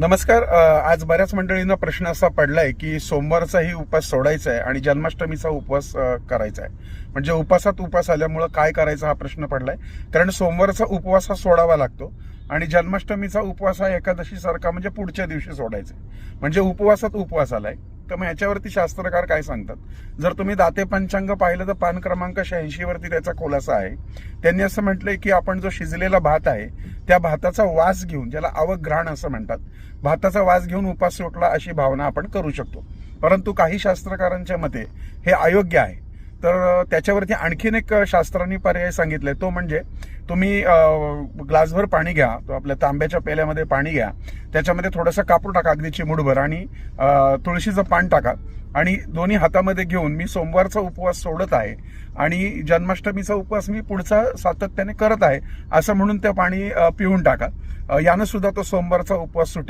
नमस्कार आज बऱ्याच मंडळींना प्रश्न असा पडलाय की सोमवारचाही उपवास सोडायचा आहे आणि जन्माष्टमीचा उपवास करायचा आहे म्हणजे उपासात उपास आल्यामुळं काय करायचा हा प्रश्न पडलाय. कारण सोमवारचा उपवास हा सोडावा लागतो आणि जन्माष्टमीचा उपवास हा एकादशी सारखा म्हणजे पुढच्या दिवशी सोडायचा आहे. म्हणजे उपवासात उपवास आलाय. तर मग याच्यावरती शास्त्रकार काय सांगतात? जर तुम्ही दाते पंचांग पाहिलं तर पान क्रमांक शहाऐंशी वरती त्याचा खुलासा आहे. त्यांनी असं म्हटलंय की आपण जो शिजलेला भात आहे त्या भाताचा वास घेऊन ज्याला अवघ्राण असं म्हणतात भाताचा वास घेऊन उपास सुटला अशी भावना आपण करू शकतो. परंतु काही शास्त्रकारांच्या मते हे अयोग्य आहे. तर त्याच्यावरती आणखीन एक शास्त्रांनी पर्याय सांगितलाय तो म्हणजे तुम्ही ग्लासभर पाणी घ्या तो आपल्या तांब्याच्या पेल्यामध्ये पाणी घ्या त्याच्यामध्ये थोडंसं कापूर टाका अगदी चिमुडभर आणि तुळशीचं पान टाका. आणि दोन्ही हातामध्ये घेऊन मी सोमवारचा उपवास सोडत आहे आणि जन्माष्टमीचा उपवास मी पुढचा सातत्याने करत आहे असं म्हणून ते पाणी पिऊन टाका. यानं सुद्धा तो सोमवारचा उपवास सुटेल.